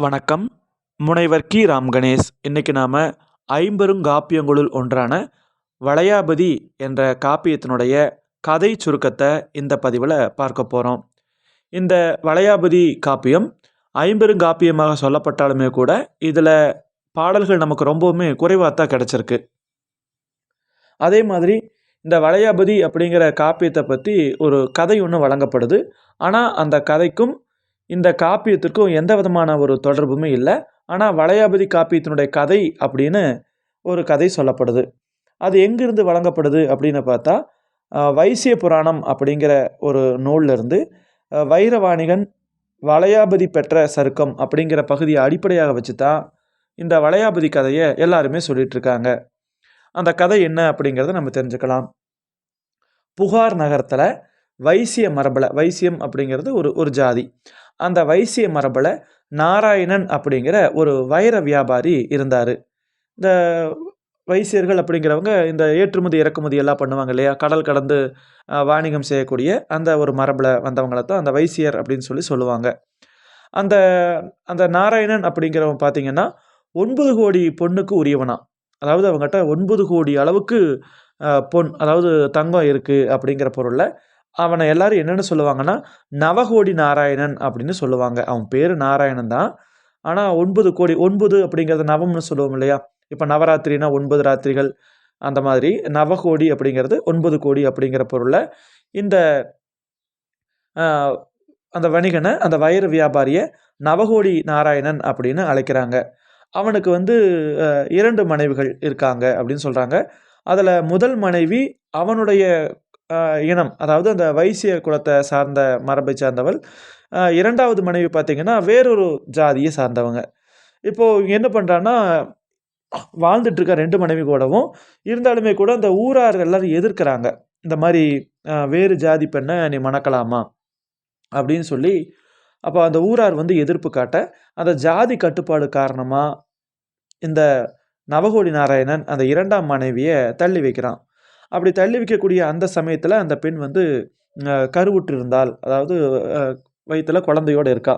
வணக்கம். முனைவர் கி. ராம் கணேஷ். இன்றைக்கி நாம் ஐம்பெருங்காப்பியங்களுள் ஒன்றான வளையாபதி என்ற காப்பியத்தினுடைய கதை சுருக்கத்தை இந்த பதிவில் பார்க்க போகிறோம் இந்த வளையாபதி காப்பியம் ஐம்பெருங்காப்பியமாக சொல்லப்பட்டாலுமே கூட இதில் பாடல்கள் நமக்கு ரொம்பவுமே குறைவாக தான் கிடச்சிருக்கு. அதே மாதிரி இந்த வளையாபதி அப்படிங்கிற காப்பியத்தை பற்றி ஒரு கதை ஒன்று வழங்கப்படுது. ஆனால் அந்த கதைக்கும் இந்த காப்பியத்திற்கும் எந்த விதமான ஒரு தொடர்புமே இல்லை. ஆனால் வளையாபதி காப்பியத்தினுடைய கதை அப்படின்னு ஒரு கதை சொல்லப்படுது. அது எங்கிருந்து வழங்கப்படுது அப்படின்னு பார்த்தா வைசிய புராணம் அப்படிங்கிற ஒரு நூல்லருந்து வைரவாணிகன் வளையாபதி பெற்ற சருக்கம் அப்படிங்கிற பகுதியை அடிப்படையாக வச்சு தான் இந்த வளையாபதி கதையை எல்லாருமே சொல்லிகிட்ருக்காங்க அந்த கதை என்ன அப்படிங்கிறத நம்ம தெரிஞ்சுக்கலாம். புகார் நகரத்தில் வைசிய மரபில் வைசியம் அப்படிங்கிறது ஒரு ஒரு ஜாதி. அந்த வைசிய மரபில் நாராயணன் அப்படிங்கிற ஒரு வைர வியாபாரி இருந்தார். இந்த வைசியர்கள் அப்படிங்கிறவங்க இந்த ஏற்றுமதி இறக்குமதி எல்லாம் பண்ணுவாங்க இல்லையா? கடல் கடந்து வாணிகம் செய்யக்கூடிய அந்த ஒரு மரபில் வந்தவங்கள தான் அந்த வைசியர் அப்படின்னு சொல்லி சொல்லுவாங்க. அந்த அந்த நாராயணன் அப்படிங்கிறவன் பார்த்தீங்கன்னா ஒன்பது கோடி பொண்ணுக்கு உரியவனா. அதாவது அவங்ககிட்ட ஒன்பது கோடி அளவுக்கு பொன் அதாவது தங்கம் இருக்குது அப்படிங்கிற பொருளில் அவனை எல்லாரும் என்னென்னு சொல்லுவாங்கன்னா நவகோடி நாராயணன் அப்படின்னு சொல்லுவாங்க. அவன் பேர் நாராயணன் தான். ஆனால் ஒன்பது கோடி ஒன்பது அப்படிங்கிறத நவம்னு சொல்லுவோம் இல்லையா? இப்போ நவராத்திரினா ஒன்பது ராத்திரிகள். அந்த மாதிரி நவகோடி அப்படிங்கிறது ஒன்பது கோடி அப்படிங்கிற பொருளில் இந்த அந்த வணிகனை அந்த வைர வியாபாரியை நவகோடி நாராயணன் அப்படின்னு அழைக்கிறாங்க. அவனுக்கு வந்து இரண்டு மனைவிகள் இருக்காங்க அப்படின்னு சொல்கிறாங்க அதில் முதல் மனைவி அவனுடைய இனம். அதாவது அந்த வைசிய குலத்தை சார்ந்த மரபை சார்ந்தவள். இரண்டாவது மனைவி பார்த்திங்கன்னா வேறொரு ஜாதியை சார்ந்தவங்க. இப்போது என்ன பண்ணுறான்னா வாழ்ந்துட்டுருக்க ரெண்டு மனைவி கூடவும் இருந்தாலுமே கூட அந்த ஊரார் எல்லாரும் எதிர்க்கிறாங்க. இந்த மாதிரி வேறு ஜாதி பெண்ணை நீ மணக்கலாமா? அப்படின்னு சொல்லி அப்போ அந்த ஊரார் வந்து எதிர்ப்பு காட்ட அந்த ஜாதி கட்டுப்பாடு காரணமாக இந்த நவகோடி நாராயணன் அந்த இரண்டாம் மனைவியை தள்ளி வைக்கிறான். அப்படி தள்ளி வைக்கக்கூடிய அந்த சமயத்தில் அந்த பெண் வந்து கருவுற்று இருந்தால் அதாவது வயிற்றுல குழந்தையோடு இருக்கா.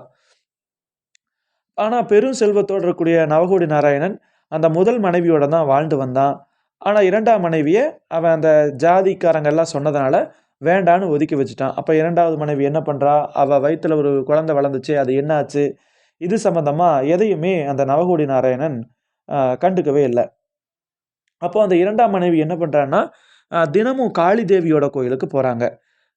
ஆனால் பெரும் செல்வத்தோடு இருக்கக்கூடிய நவகோடி நாராயணன் அந்த முதல் மனைவியோட தான் வாழ்ந்து வந்தான். ஆனால் இரண்டாம் மனைவியை அவன் அந்த ஜாதிக்காரங்கெல்லாம் சொன்னதுனால வேண்டான்னு ஒதுக்கி வச்சுட்டான். அப்போ இரண்டாவது மனைவி என்ன பண்ணுறா அவள் வயிற்றில் ஒரு குழந்தை வளர்ந்துச்சு அது என்னாச்சு? இது சம்மந்தமாக எதையுமே அந்த நவகோடி நாராயணன் கண்டுக்கவே இல்லை. அப்போ அந்த இரண்டாம் மனைவி என்ன பண்ணுறான்னா தினமும் காளி தேவியோட கோயிலுக்கு போகிறாங்க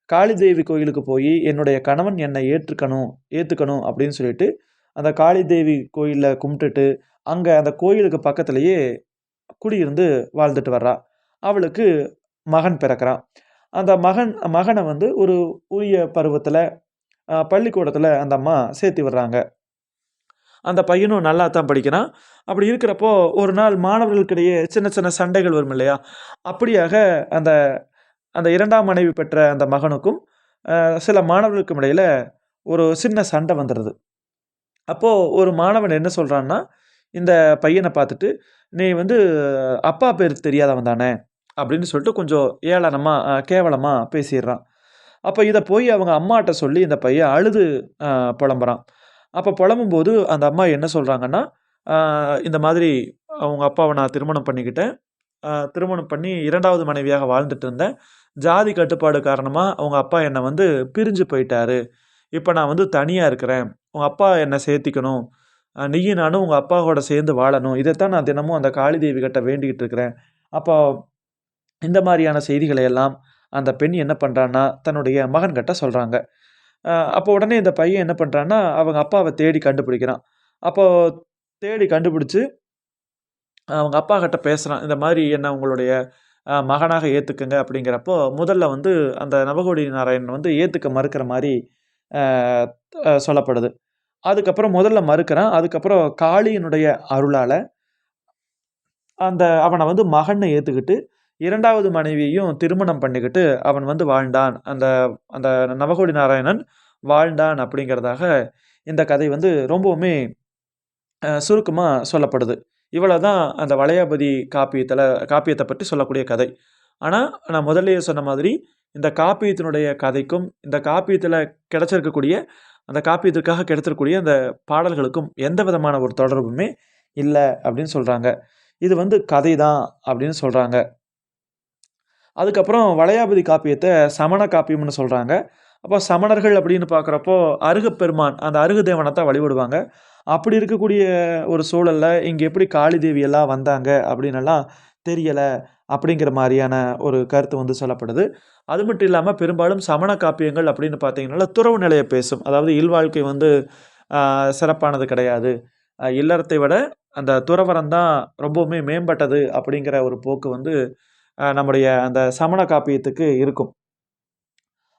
காளி தேவி கோயிலுக்கு போய் என்னுடைய கணவன் என்னை ஏற்றுக்கணும் ஏற்றுக்கணும் அப்படின்னு சொல்லிட்டு அந்த காளி தேவி கோயிலில் கும்பிட்டுட்டு அங்கே அந்த கோயிலுக்கு பக்கத்துலேயே குடியிருந்து வாழ்ந்துட்டு வர்றா. அவளுக்கு மகன் பிறக்கிறான். அந்த மகன் மகனை வந்து ஒரு உரிய பருவத்தில் பள்ளிக்கூடத்தில் அந்த அம்மா சேர்த்து விடுறாங்க. அந்த பையனும் நல்லா தான் படிக்கிறான். அப்படி இருக்கிறப்போ ஒரு நாள் மாணவர்களுக்கிடையே சின்ன சின்ன சண்டைகள் வரும் இல்லையா? அப்படியாக அந்த அந்த இரண்டாம் மனைவி பெற்ற அந்த மகனுக்கும் சில மாணவர்களுக்கும் இடையில ஒரு சின்ன சண்டை வந்துடுது. அப்போது ஒரு மாணவன் என்ன சொல்கிறான்னா இந்த பையனை பார்த்துட்டு நீ வந்து அப்பா பேர் தெரியாதவன் தானே? அப்படின்னு சொல்லிட்டு கொஞ்சம் ஏளனமாக கேவலமாக பேசிடுறான். அப்போ இதை போய் அவங்க அம்மாட்ட சொல்லி இந்த பையன் அழுது புலம்புறான். அப்போ புலம்பும்போது அந்த அம்மா என்ன சொல்கிறாங்கன்னா இந்த மாதிரி அவங்க அப்பாவை நான் திருமணம் பண்ணிக்கிட்டேன். திருமணம் பண்ணி இரண்டாவது மனைவியாக வாழ்ந்துட்டு இருந்தேன். ஜாதி கட்டுப்பாடு காரணமாக அவங்க அப்பா என்னை வந்து பிரிஞ்சு போயிட்டாரு. இப்போ நான் வந்து தனியாக இருக்கிறேன். உங்கள் அப்பா என்னை சேர்த்திக்கணும். நீயும் நானும் உங்கள் அப்பாவோட சேர்ந்து வாழணும். இதைத்தான் நான் தினமும் அந்த காளி தேவி கிட்ட வேண்டிக்கிட்டு இருக்கிறேன். அப்போ இந்த மாதிரியான செய்திகளை எல்லாம் அந்த பெண் என்ன பண்ணுறான்னா தன்னுடைய மகன்கிட்ட சொல்கிறாங்க அப்போ உடனே இந்த பையன் என்ன பண்ணுறான்னா அவங்க அப்பாவை தேடி கண்டுபிடிக்கிறான். அப்போ தேடி கண்டுபிடிச்சி அவங்க அப்பா கிட்ட பேசுகிறான் இந்த மாதிரி என்ன உங்களுடைய மகனாக ஏற்றுக்குங்க அப்படிங்கிறப்போ முதல்ல வந்து அந்த நவகோடி நாராயணன் வந்து ஏற்றுக்க மறுக்கிற மாதிரி சொல்லப்படுது. அதுக்கப்புறம் முதல்ல மறுக்கிறான் அதுக்கப்புறம் காளியினுடைய அருளால் அந்த அவனை வந்து மகனை ஏற்றுக்கிட்டு இரண்டாவது மனைவியையும் திருமணம் பண்ணிக்கிட்டு அவன் வந்து வாழ்ந்தான். அந்த அந்த நவகோடி நாராயணன் வாழ்ந்தான் அப்படிங்கிறதாக இந்த கதை வந்து ரொம்பவுமே சுருக்கமாக சொல்லப்படுது. இவ்வளோ தான் அந்த வளையாபதி காப்பியத்தில் காப்பியத்தை பற்றி சொல்லக்கூடிய கதை. ஆனால் நான் முதல்லையே சொன்ன மாதிரி இந்த காப்பியத்தினுடைய கதைக்கும் இந்த காப்பியத்தில் கிடச்சிருக்கக்கூடிய அந்த காப்பியத்திற்காக கிடைத்திருக்கக்கூடிய அந்த பாடல்களுக்கும் எந்த விதமான ஒரு தொடர்புமே இல்லை அப்படின்னு சொல்கிறாங்க இது வந்து கதை தான் அப்படின்னு சொல்கிறாங்க அதுக்கப்புறம் வளையாபதி காப்பியத்தை சமண காப்பியம்னு சொல்கிறாங்க அப்போ சமணர்கள் அப்படின்னு பார்க்குறப்போ அருகப்பெருமான் அந்த அருகு தேவனை தான் வழிபடுவாங்க. அப்படி இருக்கக்கூடிய ஒரு சூழலில் இங்கே எப்படி காளி தேவி எல்லாம் வந்தாங்க அப்படின்னெல்லாம் தெரியலை அப்படிங்கிற மாதிரியான ஒரு கருத்து வந்து சொல்லப்படுது. அது மட்டும் இல்லாமல் பெரும்பாலும் சமண காப்பியங்கள் அப்படின்னு பார்த்தீங்கன்னா துறவு நிலையை பேசும். அதாவது இல்வாழ்க்கை வந்து சிறப்பானது கிடையாது. இல்லறத்தை விட அந்த துறவரம் தான் ரொம்பவுமே மேம்பட்டது அப்படிங்கிற ஒரு போக்கு வந்து நம்முடைய அந்த சமண காப்பியத்துக்கு இருக்கும்.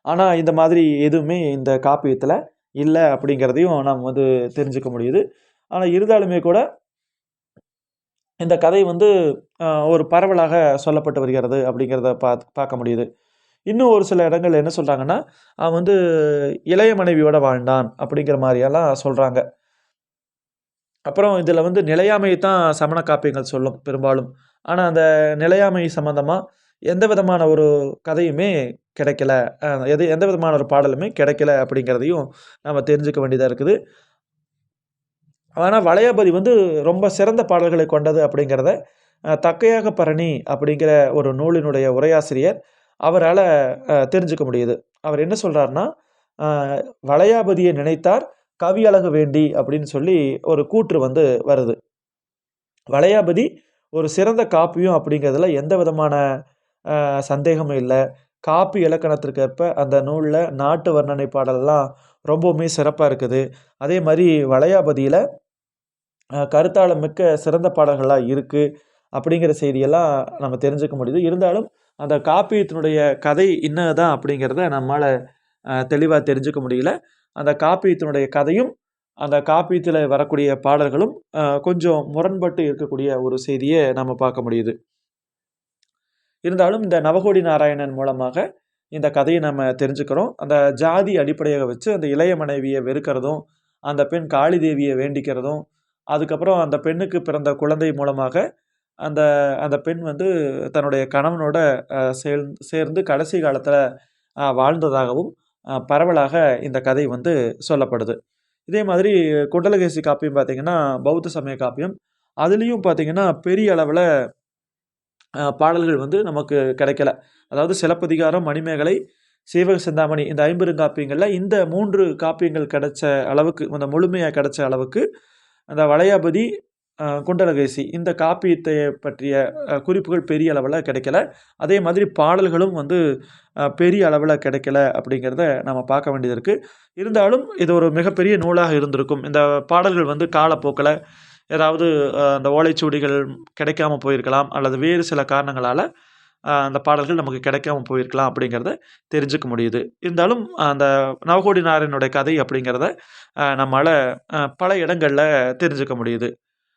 ஆனால் இந்த மாதிரி எதுவுமே இந்த காப்பியத்தில் இல்லை அப்படிங்கிறதையும் நாம் வந்து தெரிஞ்சுக்க முடியுது. ஆனால் இருந்தாலுமே கூட இந்த கதை வந்து ஒரு பரவலாக சொல்லப்பட்டு வருகிறது அப்படிங்கிறத பார்த்து பார்க்க முடியுது. இன்னும் ஒரு சில இடங்கள் என்ன சொல்கிறாங்கன்னா அவன் வந்து இளைய மனைவியோட வாழ்ந்தான் அப்படிங்கிற மாதிரியெல்லாம் சொல்கிறாங்க அப்புறம் இதில் வந்து நிலையாமையை தான் சமண காப்பியங்கள் சொல்லும் பெரும்பாலும். ஆனால் அந்த நிலையாமை சம்மந்தமாக எந்த விதமான ஒரு கதையுமே கிடைக்கல. எது எந்த விதமான ஒரு பாடலுமே கிடைக்கல அப்படிங்கிறதையும் நம்ம தெரிஞ்சுக்க வேண்டியதாக இருக்குது. ஆனால் வளையாபதி வந்து ரொம்ப சிறந்த பாடல்களை கொண்டது அப்படிங்கிறத தக்கையாக பரணி அப்படிங்கிற ஒரு நூலினுடைய உரையாசிரியர் அவரால் தெரிஞ்சுக்க முடியுது. அவர் என்ன சொல்கிறாருன்னா வளையாபதியை நினைத்தார் கவி அழகு வேண்டி அப்படின்னு சொல்லி ஒரு கூற்று வந்து வருது. வளையாபதி ஒரு சிறந்த காப்பியம் அப்படிங்கிறதுல எந்த விதமான சந்தேகமும் இல்லை. காப்பி இலக்கணத்திற்கேற்ப அந்த நூலில் நாட்டு வர்ணனை பாடலெல்லாம் ரொம்பவுமே சிறப்பாக இருக்குது. அதே மாதிரி வளையாபதியில் கருத்தாளம் மிக்க சிறந்த பாடல்களாக இருக்குது அப்படிங்கிற செய்தியெல்லாம் நம்ம தெரிஞ்சுக்க முடியுது. இருந்தாலும் அந்த காப்பியத்தினுடைய கதை என்னதான் அப்படிங்கிறத நம்மளால் தெளிவாக தெரிஞ்சுக்க முடியல. அந்த காப்பியத்தினுடைய கதையும் அந்த காப்பியத்தில் வரக்கூடிய பாடல்களும் கொஞ்சம் முரண்பட்டு இருக்கக்கூடிய ஒரு செய்தியை நம்ம பார்க்க முடியுது. இருந்தாலும் இந்த நவகோடி நாராயணன் மூலமாக இந்த கதையை நம்ம தெரிஞ்சுக்கிறோம். அந்த ஜாதி அடிப்படையாக வச்சு அந்த இளைய மனைவியை வெறுக்கிறதும் அந்த பெண் காளி தேவியை வேண்டிக்கிறதும் அதுக்கப்புறம் அந்த பெண்ணுக்கு பிறந்த குழந்தை மூலமாக அந்த அந்த பெண் வந்து தன்னுடைய கணவனோட சேர்ந்து கடைசி காலத்தில் வாழ்ந்ததாகவும் பரவலாக இந்த கதை வந்து சொல்லப்படுது. இதே மாதிரி குண்டலகேசி காப்பியம் பார்த்தீங்கன்னா பௌத்த சமய காப்பியம். அதுலேயும் பார்த்தீங்கன்னா பெரிய அளவில் பாடல்கள் வந்து நமக்கு கிடைக்கல. அதாவது சிலப்பதிகாரம் மணிமேகலை சீவக சிந்தாமணி இந்த ஐம்பெருங்காப்பியங்களில் இந்த மூன்று காப்பியங்கள் கிடைச்ச அளவுக்கு அந்த முழுமையாக கிடைச்ச அளவுக்கு அந்த வளையாபதி குண்டலகேசி இந்த காப்பியத்தை பற்றிய குறிப்புகள் பெரிய அளவில் கிடைக்கல. அதே மாதிரி பாடல்களும் வந்து பெரிய அளவில் கிடைக்கல அப்படிங்கிறத நம்ம பார்க்க வேண்டியது இருக்குது இருந்தாலும் இது ஒரு மிகப்பெரிய நூலாக இருந்திருக்கும். இந்த பாடல்கள் வந்து காலப்போக்கில் ஏதாவது அந்த ஓலைச்சுவடிகள் கிடைக்காம போயிருக்கலாம் அல்லது வேறு சில காரணங்களால் அந்த பாடல்கள் நமக்கு கிடைக்காம போயிருக்கலாம் அப்படிங்கிறத தெரிஞ்சுக்க முடியுது. இருந்தாலும் அந்த நவகோடி நாராயணனுடைய கதை அப்படிங்கிறத நம்மளால் பல இடங்களில் தெரிஞ்சுக்க முடியுது.